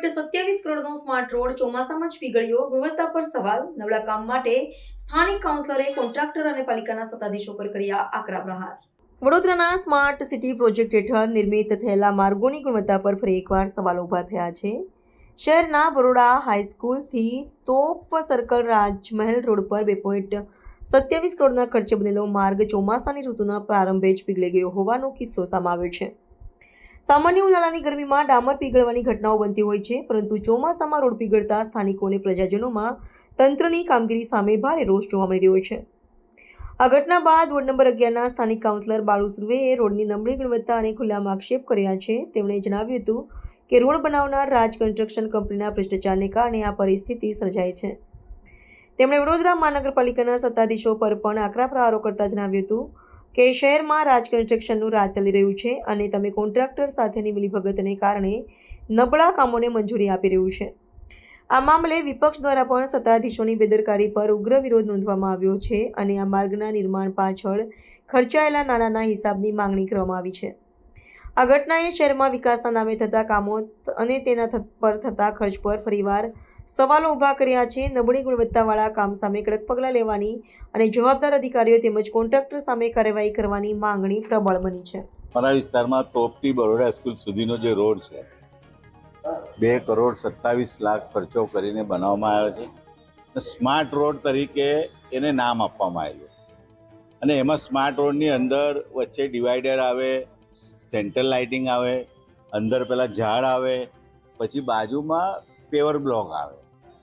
Smart road ચોમાસામાં જ પીગળ્યો. ગુણવત્તા પર સવાલ. નબળા કામ માટે સ્થાનિક કાઉન્સિલરે કોન્ટ્રાક્ટર અને પાલિકાના સત્તાધીશો પર કર્યા આકરા પ્રહાર. વડોદરાના સ્માર્ટ સિટી પ્રોજેક્ટ હેઠળ નિર્મિત થયેલા માર્ગોની ગુણવત્તા પર ફરી એકવાર સવાલો ઊભા થયા છે. શહેરના બરોડા હાઈસ્કૂલથી તોપ સર્કલ રાજમહેલ રોડ પર બે પોઈન્ટ સત્યાવીસ કરોડના ખર્ચે બનેલો માર્ગ ચોમાસાની ઋતુના પ્રારંભે જ પીગળી ગયો હોવાનો કિસ્સો સામે આવ્યો છે. સામાન્ય ઉનાળાની ગરમીમાં ડામર પીગળવાની ઘટનાઓ બનતી હોય છે, પરંતુ ચોમાસામાં રોડ પીગળતા સ્થાનિકો અને પ્રજાજનોમાં તંત્રની કામગીરી સામે ભારે રોષ જોવા મળી રહ્યો છે. આ ઘટના બાદ વોર્ડ નંબર અગિયારના સ્થાનિક કાઉન્સિલર બાળુ સુર્વેએ રોડની નબળી ગુણવત્તા અને ખુલ્લામાં આક્ષેપ કર્યા છે. તેમણે જણાવ્યું હતું કે રોડ બનાવનાર રાજ કન્સ્ટ્રક્શન કંપનીના ભ્રષ્ટાચારને કારણે આ પરિસ્થિતિ સર્જાય છે. તેમણે વડોદરા મહાનગરપાલિકાના સત્તાધીશો પર પણ આકરા પ્રહારો કરતા જણાવ્યું હતું કે શહેરમાં રાજ કન્સ્ટ્રક્શનનું રાજ ચાલી રહ્યું છે અને તમે કોન્ટ્રાક્ટર સાથેની મિલીભગતને કારણે નબળા કામોને મંજૂરી આપી રહ્યું છે. આ મામલે વિપક્ષ દ્વારા પણ સત્તાધીશોની બેદરકારી પર ઉગ્ર વિરોધ નોંધવામાં આવ્યો છે અને આ માર્ગના નિર્માણ પાછળ ખર્ચાયેલા નાણાંના હિસાબની માંગણી કરવામાં આવી છે. આ ઘટનાએ શહેરમાં વિકાસના નામે થતા કામો અને તેના પર થતા ખર્ચ પર ફરીવાર સવાલો ઊભા કર્યા છે. નબળી ગુણવત્તાવાળા કામ સામે કડક પગલાં લેવાની અને જવાબદાર અધિકારીઓ તેમજ કોન્ટ્રાક્ટર સામે કાર્યવાહી કરવાની માંગણી પ્રબળ બની છે. મારા વિસ્તારમાં તોપથી બરોડા સ્કૂલ સુધીનો જે રોડ છે, બે કરોડ સત્તાવીસ લાખ ખર્ચો કરીને બનાવવામાં આવ્યો છે. સ્માર્ટ રોડ તરીકે એને નામ આપવામાં આવ્યું. અને એમાં સ્માર્ટ રોડની અંદર વચ્ચે ડિવાઈડર આવે, સેન્ટ્રલ લાઇટિંગ આવે, અંદર પેલા ઝાડ આવે, પછી બાજુમાં પેવર બ્લોક આવે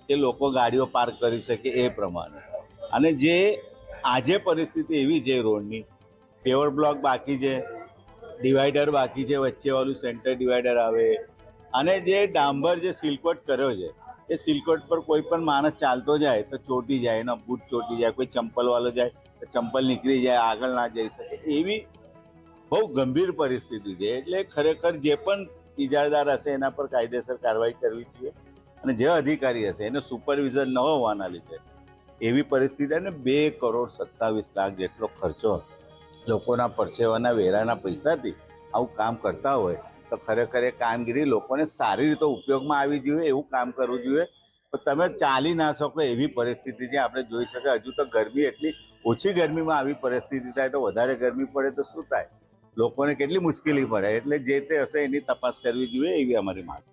એ લોકો ગાડીઓ પાર્ક કરી શકે એ પ્રમાણે. અને જે આજે પરિસ્થિતિ એવી છે રોડની, પેવર બ્લોક બાકી છે, ડિવાઈડર બાકી છે, વચ્ચેવાળું સેન્ટર ડિવાઈડર આવે, અને જે ડાંબર જે સિલકોટ કર્યો છે, એ સિલકોટ પર કોઈ પણ માણસ ચાલતો જાય તો ચોટી જાય, એના બૂટ ચોટી જાય, કોઈ ચંપલવાળો જાય તો ચંપલ નીકળી જાય, આગળ ના જઈ શકે, એવી બહુ ગંભીર પરિસ્થિતિ છે. એટલે ખરેખર જે પણ ઇજારદાર હશે એના પર કાયદેસર કાર્યવાહી કરવી જોઈએ. અને જે અધિકારી હશે, એને સુપરવિઝન ન હોવાના લીધે એવી પરિસ્થિતિ અને બે કરોડ સત્તાવીસ લાખ જેટલો ખર્ચો લોકોના પરસેવાના, વેરાના પૈસાથી આવું કામ કરતા હોય, તો ખરેખર એ કામગીરી લોકોને સારી રીતે ઉપયોગમાં આવી જોઈએ, એવું કામ કરવું જોઈએ. પણ તમે ચાલી ના શકો એવી પરિસ્થિતિ જે આપણે જોઈ શકીએ હજુ તો ગરમી એટલી ઓછી ગરમીમાં આવી પરિસ્થિતિ થાય તો વધારે ગરમી પડે તો શું થાય? લોકોને કેટલી મુશ્કેલી પડે? એટલે જે તે હશે એની તપાસ કરવી જોઈએ એવી અમારી માંગ